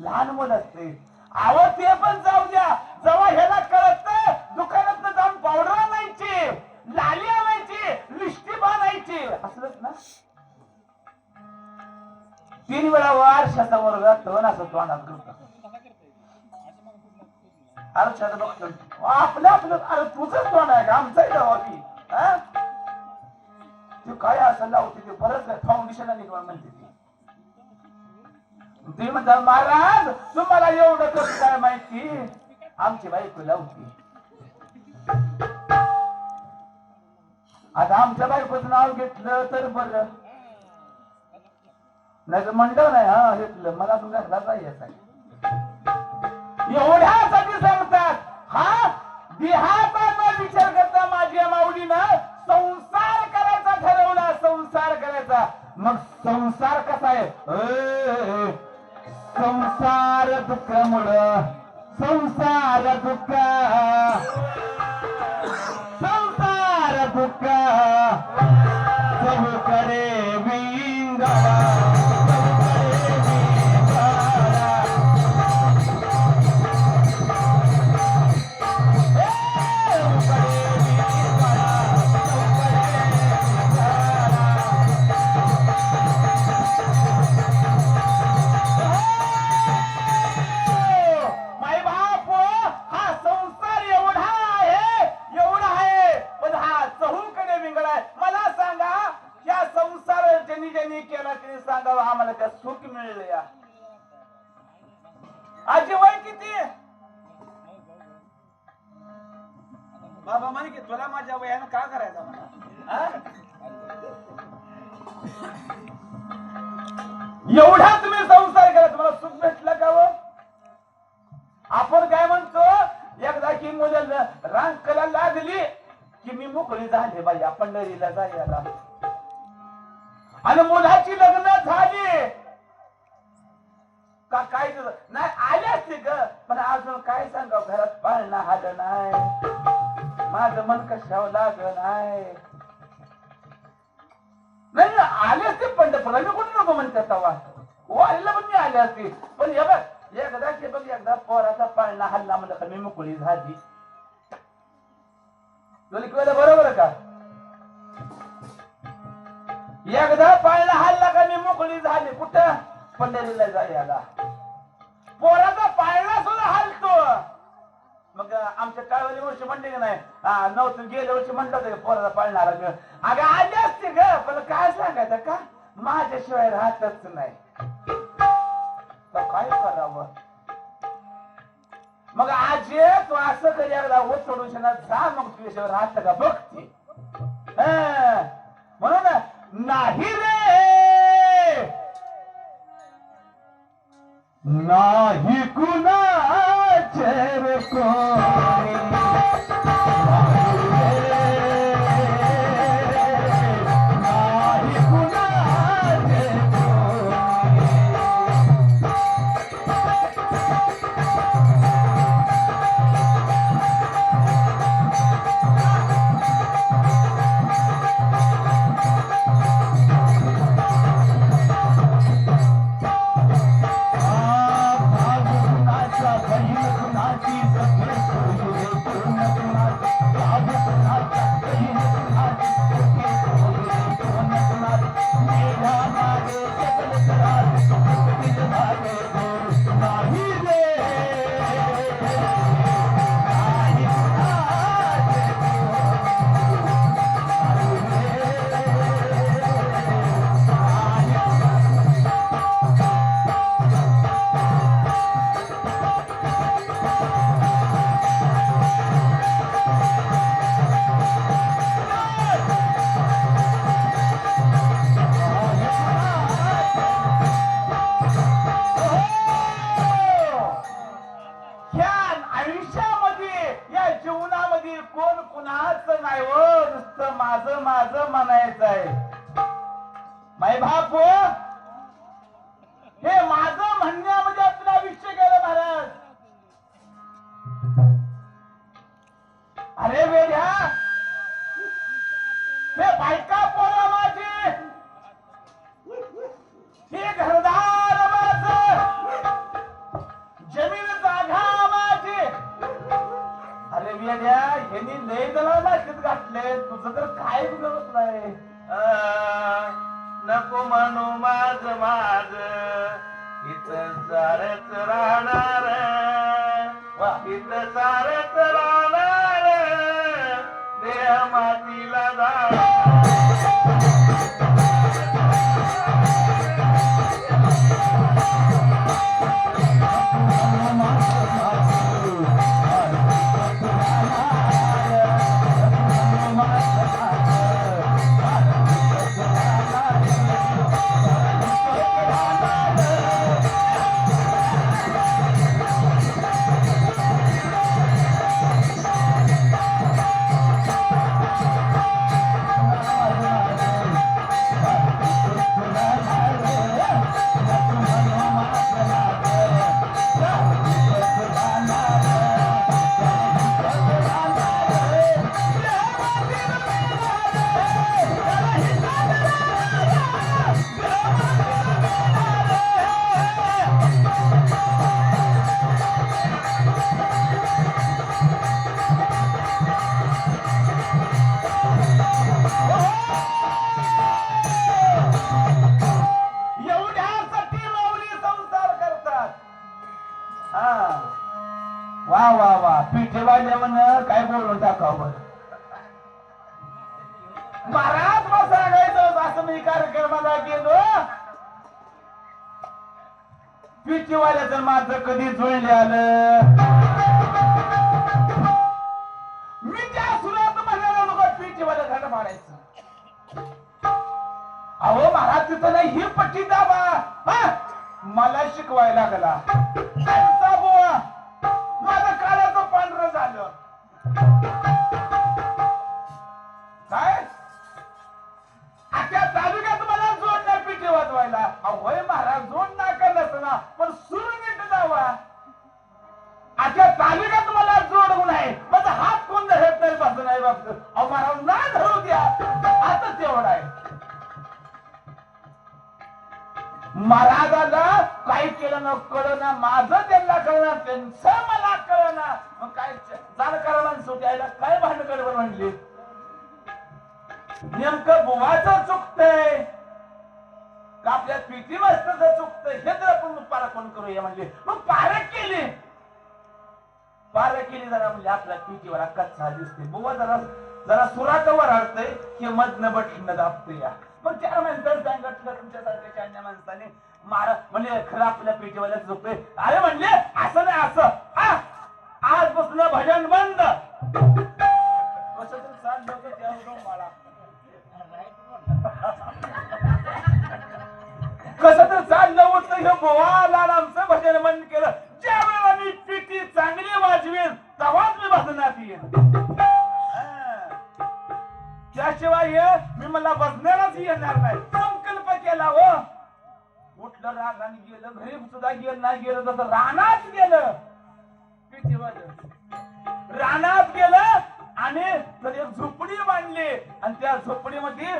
लहान मुलं असते. अहो ते पण जाऊ द्या. जेव्हा ह्याला कळत दुकानात जाऊन पावडर आणायची लाली आणायची लिस्टी बांधायची. असलंच ना? तीन वेळा वारशाचा वर्ग तण ना असं तोंडात करतो अरे बघतो आपलं आपलं अरे तुझंच तोंड आहे का? आमचाही जावा की ते काय असं लावते ते? बरंच फाउंडेशन निघवा म्हणते. ती ते म्हणतात महाराज तुम्हाला एवढं कसं काय माहिती? आमची बायको लावती. आता आमच्या बायकोचं नाव घेतलं तर बरं. नाही तर म्हणलं नाही हा घेतलं. मला तुमच्या घराचा येत एवढ्यासाठी सांगतात. हा देहाचा विचार करता माझ्या माऊलीनं संसार करायचा ठरवला संसार करायचा. मग संसार कसा आहे? संसार दुःख दुःखामुळं संसार दुःख. संसार दुःख. सबकडे आजी वय किती? बाबा म्हणे की तुला माझ्या वयानं का करायचा म्हणा? एवढा तुम्ही संसार करा तुम्हाला सुख भेटलं का व आपण काय म्हणतो एकदा की मुलं रांकला लागली की मी मोकळी झाली बाई पंढरीला जायला. आणि मुलाची लग्न झाली पण अजून काय सांगा घरात पाळणं हाल नाही. माझं मन कशावं लाग नाही. नाही आले असते पंढरपूरला. मी कोणी नको म्हणते तवा. हो, वारीला पण मी आले असते. पण हे बघ एकदा ते बघ एकदा पोराचा पाळणा हल्ला म्हणलं का मी मोकळी झाली. तुला बरोबर का? एकदा पाळणा हल्ला का मी मोकळी झाली? कुठं? पंढरीला जायला पोराचा पाळणा हलतो. मग आमच्या काळवाली वर्षी म्हणले की नाही? हा, नव्हतं गेल्या वर्षी म्हणलं होतं पोराला पाळणारा मिळ अगं आले असते ग पण काय सांगायचं का? माझ्याशिवाय राहतच नाही. काय करावं? मग आजी तू असं करी एकदा ओत सोडून जा मग तुझ्याशिवाय राहत का? बघते म्हणून नाही रे! नाही कुणाचे वा. सारच राहणार देह माझी कधी जुळले आलं. या. मग त्या माणसानं सांगितलं तुमच्यासारख्या अन्य माणसाने. मारा. म्हणजे खरं आपल्या पेटीवाल्या झोपे. अरे म्हणले असं नाही असं. हा? आजपासून भजन बंद. कसं त्या मला. कस तर चाललं होतं हे बोवाला आमचं भजन बंद केलं. ज्या वेळेला मी पिटी चांगली वाजवेन तेव्हाच मी भजनात येईल त्याशिवाय मी मला बसणारच येणार नाही. संकल्प केला व उठलं रागाने गेलं घरी सुद्धा गेलं नाही गेलं तसं रानात गेलं. किती रानात गेलं आणि तर एक झोपडी बांधली आणि त्या झोपडीमध्ये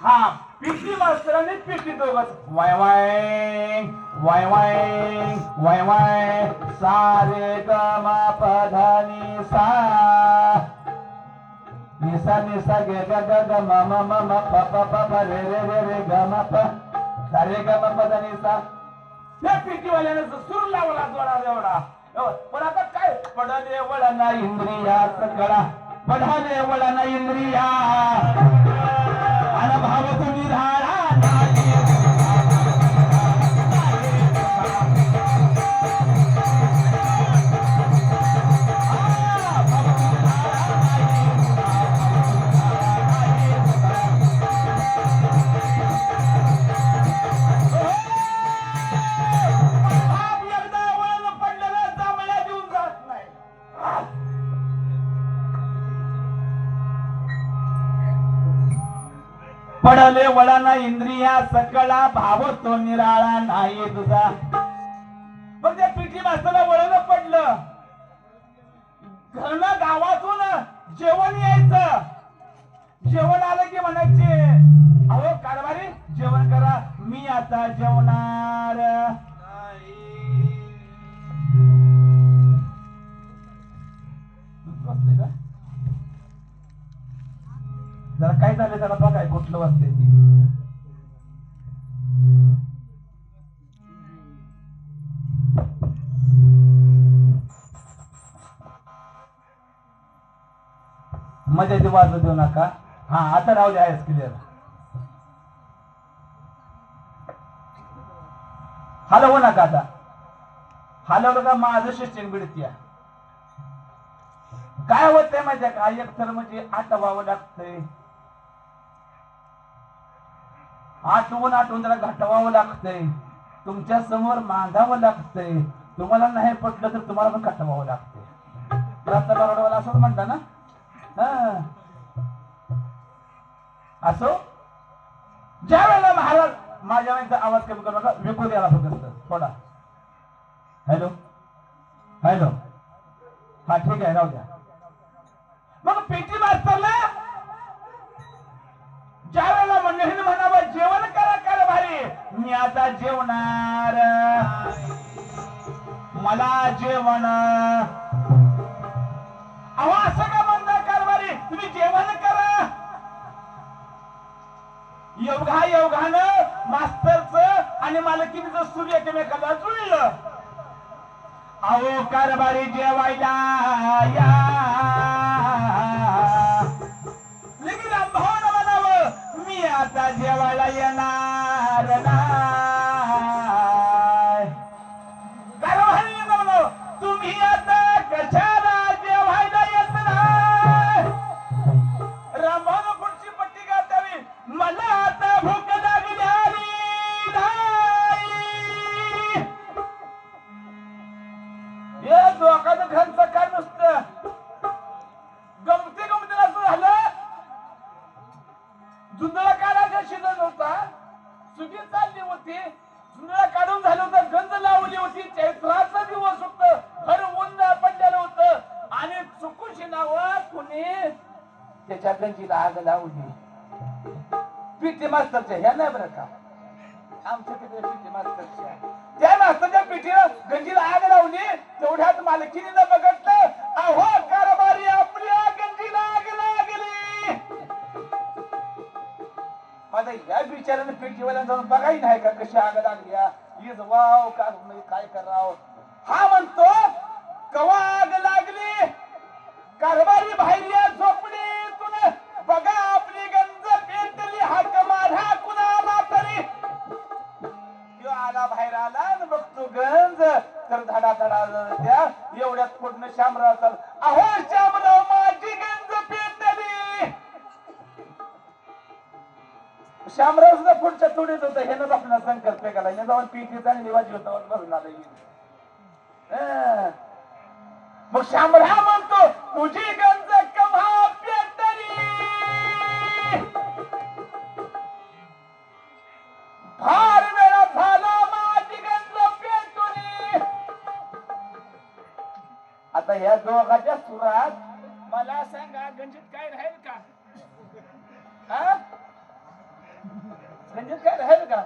हा पीटी आणि पीटी दोघच वाय Y Y Y Y Y. सारे गमा पधानी प सा निसा निसा गे ग ग ग म म म म प प प प रे रे रे रे ग म प. सारे ग म प ध नि सा त्या पीटी वाल्याने सूर लावला जोडा एवढा एवढा. हो, पण आता काय? पडले वळना इंद्रिया सकळा. पढाले वळना इंद्रिया. अनुभव तुम्ही पडले वळाना इंद्रिया सकळा भाव तो निराळा नाही तुझा. मग त्या पिठी मास्तरला वळण पडलं. घरनं गावातून जेवण यायचं. जेवण आलं की म्हणायचे अहो कारभारी जेवण करा. मी आता जेवणार. का? जरा काय झालं त्याला बघाय कुठलं वाचते मजा वाजू देऊ नका. हा आता राहू आहेस क्लिअर हलवू नका आता. हलवलं का माझं शिक्षण बिडत्या. काय होतंय माहितीये का? एक तर म्हणजे आटवावं लागतंय. आठवून आठवून त्याला घटवावं लागतंय. तुमच्यासमोर मांडावं लागतंय. तुम्हाला नाही पटलं तर तुम्हाला पण घटवावं लागतंय. रास्ता बरोबर असंच म्हणता ना? असो? ज्या वेळेला महाराज माझ्या वेळेचा आवाज कमी करू नका विकू द्यायला फक्त. थोडा हॅलो? हॅलो? हा ठीक आहे राहू द्या. मग पेटी मास्तरला ज्या म्हणावं जेवण करा करा भारी. मी आता जेवणार. मला जेवण. अहो असं का म्हणता कारभारी तुम्ही जेवण करा. एवढा योगानं मास्तरच आणि मालकीचं सूर्य एकमेकाला जुळलं. अहो कारभारी जेवायला या. जेवायला येणार. होती जुंदळा काढून झालं होतं गंज लावली होती चैत्राचा दिवस होत हर ऊन पडलेलं होत. आणि चुकूशी नाव कुणी त्याच्या गंजीला आग लावली. पीटी मास्तरच्या ह्या नाही बरं का? आमच्या तिकडे पीटी मास्तरच्या. त्या मास्तरच्या पीठीला गंजीला आग लावली तेवढ्यात मालकीने बघटलं अहो माझा या बिचाऱ्याने पेटीवाल्या जाऊन बघाही नाही का कशी आग लागली इज वाव का काय करावं? हा म्हणतो कवा आग लागली? कारभारी बाहेर या झोपडीतून बघा आपली गंज पेटली हाक माझा कुणाला तरी. तो आला बाहेर आला आणि बघतो गंज तर धडा धडा त्या एवढ्यात पूर्ण श्यामराव चाल अहो श्यामराव शामराव सुद्धा पुढच्या तोडीत हे हेनच आपला संकल्प केला हे जाऊन पीठीचा आणि निवाजी होता. भरून आलं मग शामराव म्हणतो तुझी गंज कव्हा फार वेळा झाला माझी गंज आता या दोघाच्या सुरात मला सांगा गंजित म्हणजे काय राहील का?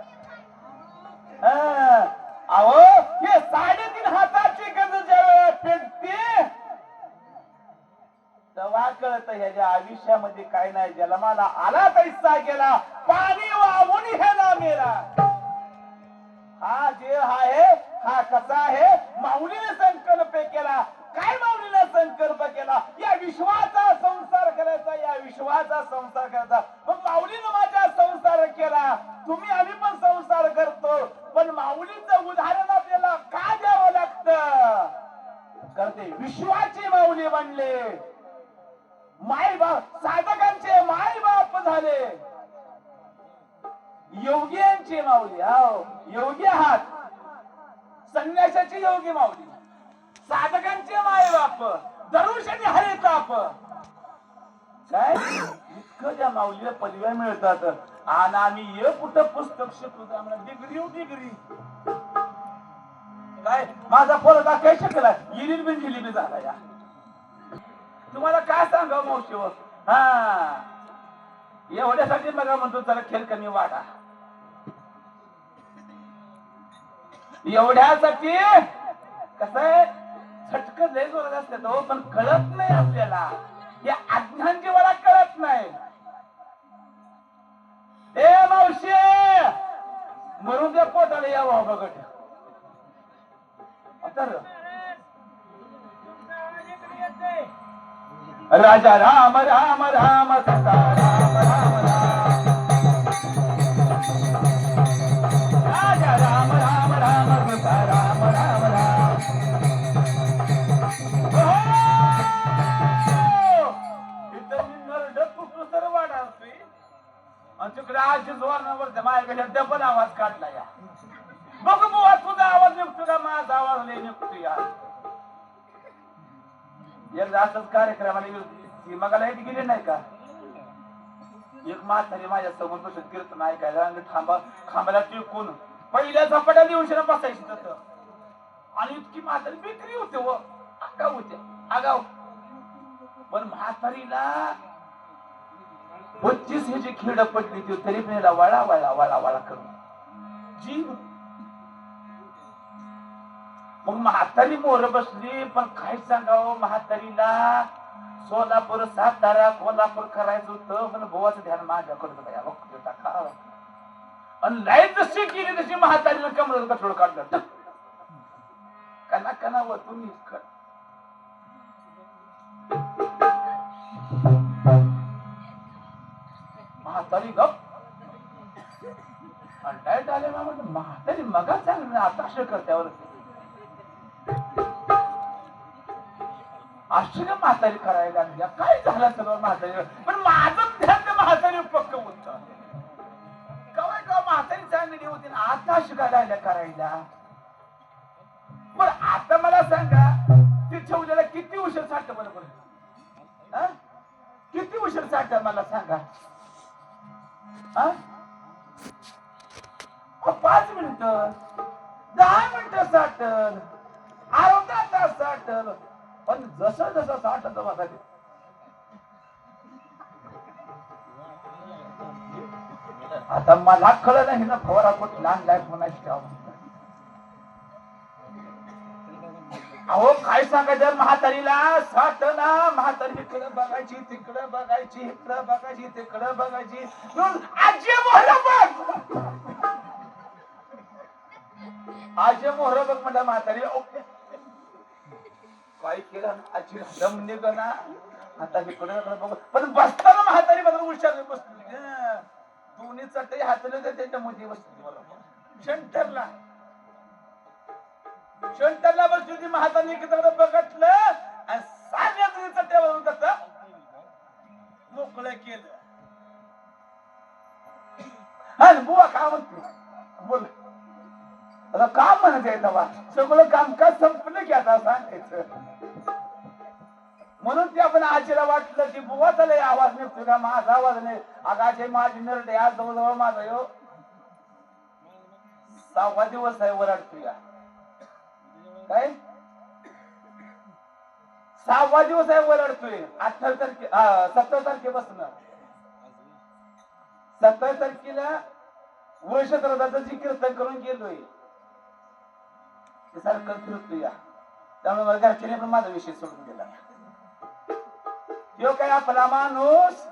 अहो हे साडेतीन हाताची गंज ज्या वेळेला पेटते तेव्हा कळत ह्याच्या आयुष्यामध्ये काय नाही जन्माला आला पैसा गेला पाणी वाहून ह्याला मेला. हा जे आहे हा कसा आहे माऊलीने संकल्प केला. डिग्री हो डिग्री. काय? माझा पोरगा काय शकला? इलिल बिन जिलिबी झाला या. तुम्हाला काय सांगा मावशीवर हो? हा? एवढ्यासाठी बघा म्हणतो जरा खेळ कमी वाढा. एवढ्यासाठी कसं आहे? झटकन लय जोरात असते तो हो, पण कळत नाही आपल्याला. या अज्ञान जीवाला कळत नाही. ए मावशी! मरून त्या पोटाला यावं बघट आता र. राजा राम राम राम सीता तिकडे आजी जोरणावर माझ्याकडे डबल आवाज काढला या. बघ बुवा तुझा आवाज निघतो का? माझा आवाज लय निघतो या. एकदा असंच कार्यक्रमाला गेलो ती मग गेली नाही का? एक म्हातारी माझ्यासमोर बसून कीर्तन ऐकायला आणि थांबा खांबाला टिकून. पहिल्या झपाट्या दिवशी बसायची तसं आणि इतकी म्हातारी बिक्री होते व. आगाव होते. आगाव. पण म्हातारीला पच्चीस ह्याची खिड पडली ती तरी पण याला वळा वळा वळा वळा करून. जीव मग म्हातारी मोर बसली पण काय सांगावं हो म्हातारीला? सोलापूर सातारा कोल्हापूर करायचं होतं पण भोवाचं ध्यान माझ्याकडे बाया बघतो टाका आणि लाइट जशी गेली तशी म्हातारीला कमरेचं कठोळ काढलं. कना कना वतून इतकं. म्हातारी गप. आणि आले ना म्हणजे म्हातारी मगा चांगली आता असं करत्यावर आश्चर्य का म्हातारी करायला लागल्या काय झालं सगळं म्हातारी पण माझं ध्यान त्या म्हातारी पक्क होत. कवाय कवा म्हातारी चांगली होती ना आता अशी करायला. पण आता मला सांगा तिच्या ठेवलेला किती उशीर साठत बरोबर किती उशीर साठत मला सांगा? पाच मिनिट दहा मिनिट साठल अर्धा तास साठल पण जसं जसं साठत माझा आता मला कळलं नाही ना फवारा कुठे लहान लाईफ म्हणायची का अहो काय सांगायचं? म्हातारीला साठ ना. म्हातारी इकडं बघायची तिकडं बघायची इकडं बघायची तिकडं बघायची. आजी मोहर बघ! आजी मोहर बघ म्हणलं म्हातारी. ओके काय केलं? आजी दम निघना. आता इकडं बघ. पण बसताना म्हातारी बघा हुशार बसली. दोन्ही चटई हातले तर त्याच्यामध्ये बसली मला. सेंटरला शंकरला बसली ती एकत्र किती बघटलं आणि साऱ्या तुझी चट्ट्यावरून कसं मोकळं केलं. आणि बुवा काय म्हणते? बोल. आता काम म्हणत आहे तेव्हा सगळं काम का संपलं की आता सांगायचं? म्हणून ते आपण आजीला वाटलं की बुवा लय आवाज निघतो का? माझा आवाज नाही. आगाचे माझी नरडे आज जवळजवळ माझा यो सहावा दिवस आहे वराडतो या काय? सहावा दिवस आहे वरडतोय अठ्ठावीस तारखे सत्तर तारखेपासून. सत्तावीस तारखेला वर्ष जी कीर्तन करून गेलोय. ते सारखं फिरतोय या. त्यामुळे मला घरच्याने पण माझा विषय सोडून दिला. यो काय आपला माणूस?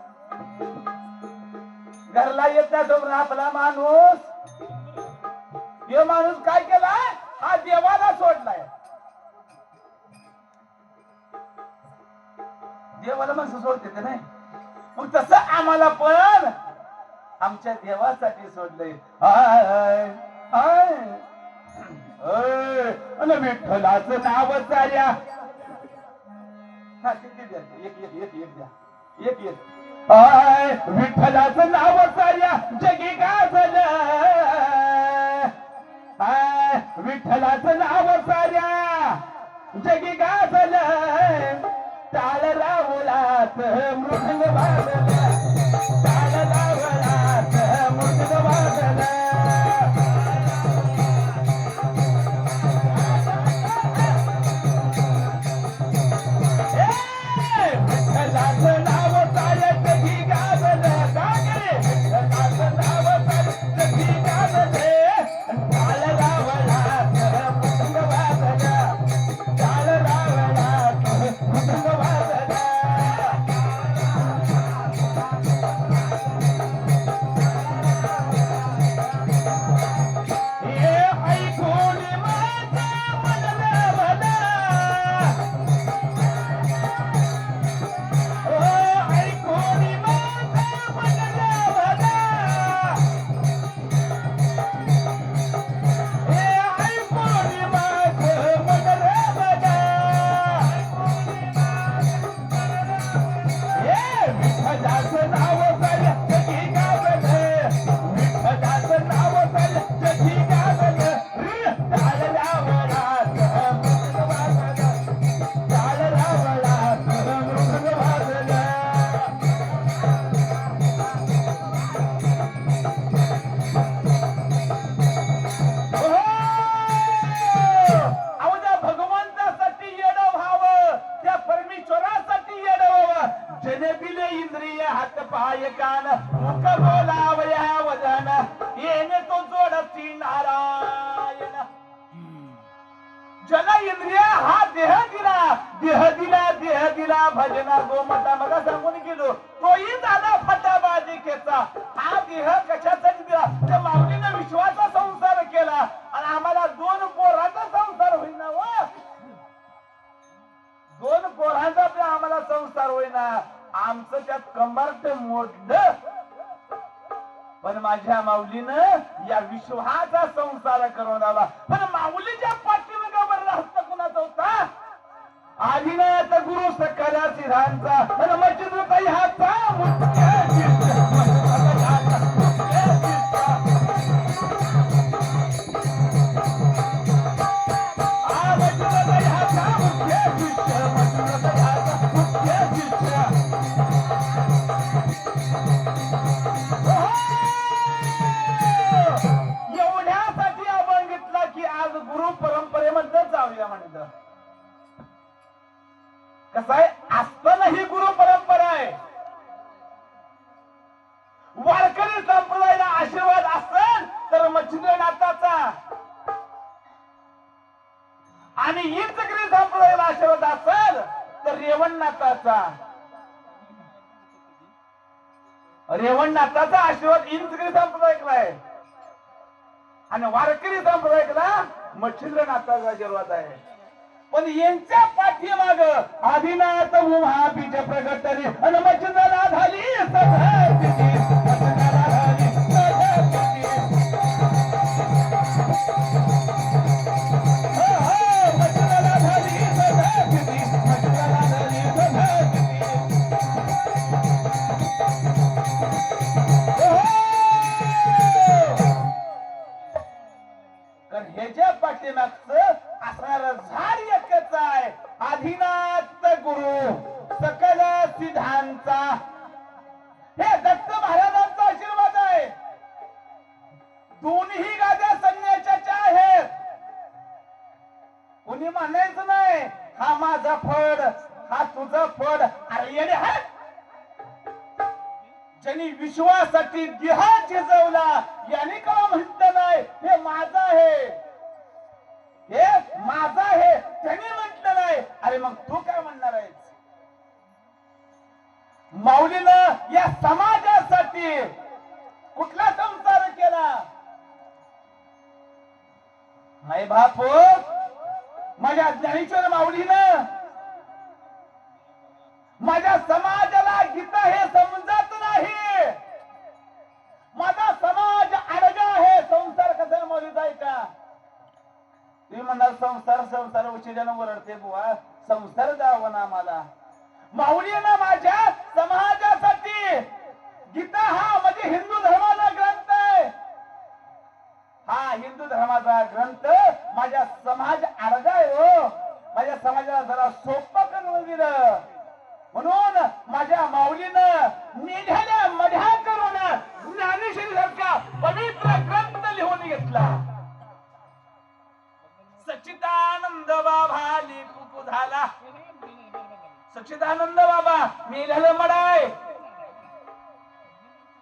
घरला येत नाही आपला माणूस. हे माणूस काय केला हा देवाला सोडलाय. देवाला माणसं सोडते ते नाही? मग तसं आम्हाला पण आमच्या देवासाठी सोडलंय. हाय हाय. अन विठ्ठलाचं नाव साऱ्या. हा, किती द्या एक एक एक एक द्या. एक एक. हाय विठ्ठलाचं नाव साऱ्या. जगी गाजलं हाय. विठ्ठलाचं नाव साऱ्या. जगी गाजलं टाळ रावलात मृदंग वाजला बिन इंद्रिय हात पाय कान मुख बोलावया वदन येणे तो जोडती नारायण जन इंद्रिय हा देह दिला देह दिला देह दिला भजना गोमता मग सांगून गेलो तोही झाला फटाबाजी केचा हा देह कशासाठी दिला त्या माऊलीनं विश्वाचा संसार केला आणि आम्हाला दोन पोराचा संसार होईल ना दोन पोरांचा आम्हाला संसार होईना आमचं त्यात कंबारट मोडलं. पण माझ्या माऊलीनं या विश्वाचा संसार करून आला. पण माऊलीच्या पाठीमागावर हस्त कुणाचा होता? आदिनाथ गुरु सकला सिद्धांचा आणि मस्जिद काही मच्छिंद्रनाथाचा जरूरत आहे. पण यांच्या पाठीमाग आदिनाथ उभा बीज प्रगटली बापू माझ्या ज्ञानेश्वर माऊलीनं माऊलीनं मेढ्याला मढ्या करून ज्ञानेश्वरी सारखा पवित्र ग्रंथ लिहून घेतला. सच्चिदानंद बाबा लिपू झाला. सच्चिदानंद बाबा मी लिहिलं मडाय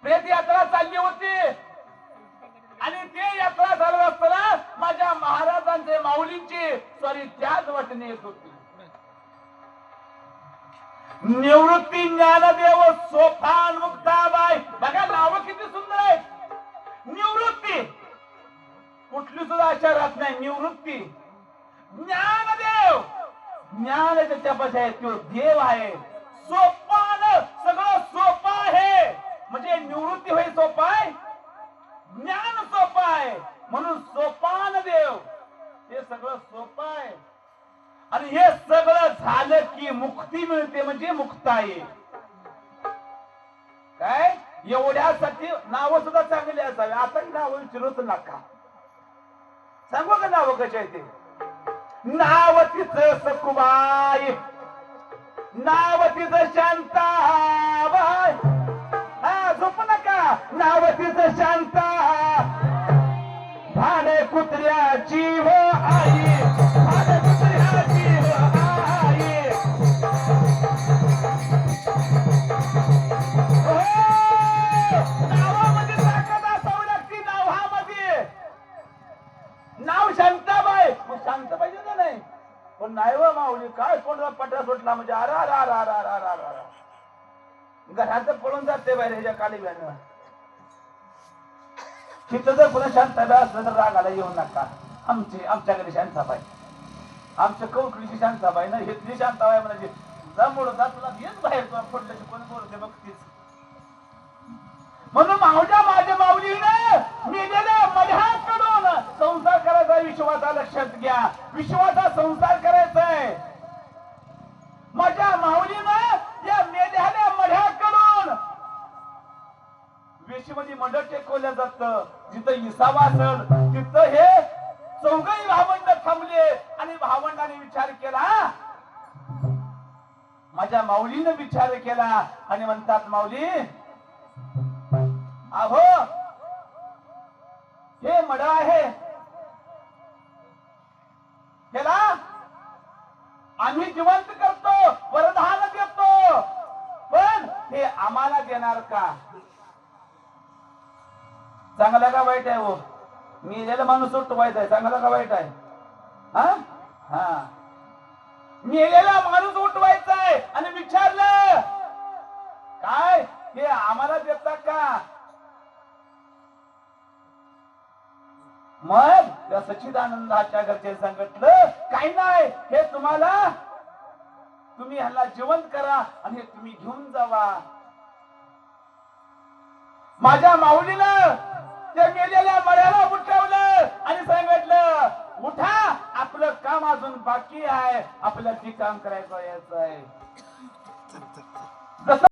प्रेत यात्रा चालली होती. आणि ते यात्रा चालत असताना माझ्या महाराजांचे माऊलींची सॉरी त्याच वाटणी येत होती. निवृत्ती ज्ञानदेव सोफान मुक्ताबाई. बघा नाव किती सुंदर आहेत. निवृत्ती. कुठली सुद्धा आचारात नाही निवृत्ती. ज्ञानदेव. ज्ञान त्याच्यापाशी आहे तो देव आहे. सोपान सगळं सोपं आहे. म्हणजे निवृत्ती होई सोपा आहे ज्ञान सोपं आहे. म्हणून सोपान देव हे सगळं सोपं आणि हे सगळं झालं की मुक्ती मिळते म्हणजे मुक्ताई. काय? एवढ्यासाठी नाव सुद्धा चांगली असावी. आता नाव विचारूच नका. सांगू का नाव कशा आहे ते? नाव तिचं सकुबाई नाव तिचं शांताबाई. हा झोप नका. नाव तिचं शांता भाडे कुत्र्या जीव आई सांगतं पाहिजे का नाही. पण नाही व माऊली काय कोणाला पटरा सुटला म्हणजे अरे अरे अरे अरे अरे अरे अरे घरात पळून जाते बाहेर ह्याच्या काली तिथं जर पुन्हा शांतता असलं तर रागाला येऊ नका. आमचे आमच्याकडे शांतताबाई आमचं कौकळीची शांतताबाई ना हेतली शांतताबाई म्हणजे जमोडता तुला घेत बाहेर तुला फोडल्याची कोण बोलते बघतीच म्हणून मावजा माझ्या माऊली मी गेलं माझ्या संसार करायचा विश्वाचा लक्षात घ्या. विश्वाचा संसार करायचा आहे. माझ्या माऊलीनं या मेल्याल्या मढ्याकडून वेशीमध्ये मंडळ टेकवलं जात. जिथं इसावा असेल तिथं हे चौघही भावंड थांबले आणि भावंडाने विचार केला. माझ्या माऊलीनं विचार केला आणि म्हणतात माऊली अहो हे मड आहे त्याला आम्ही जिवंत करतो वरदान देतो. पण हे आम्हाला देणार का? चांगला का वाईट आहे हो? मेलेला माणूस उठवायचा आहे. चांगला का वाईट आहे? हा? हा. मेलेला माणूस उठवायचा आहे आणि विचारलं. काय? हे आम्हाला देतात का? मग त्या सच्चिदानंदाच्या घरचे सांगितलं काही नाही हे तुम्हाला तुम्ही ह्याला जिवंत करा आणि हे तुम्ही घेऊन जावा. माझ्या माऊलीनं त्या मेलेल्या मळ्याला उठवलं आणि सांगितलं उठा आपलं काम अजून बाकी आहे आपल्याला ती काम करायचं यायचं आहे जसं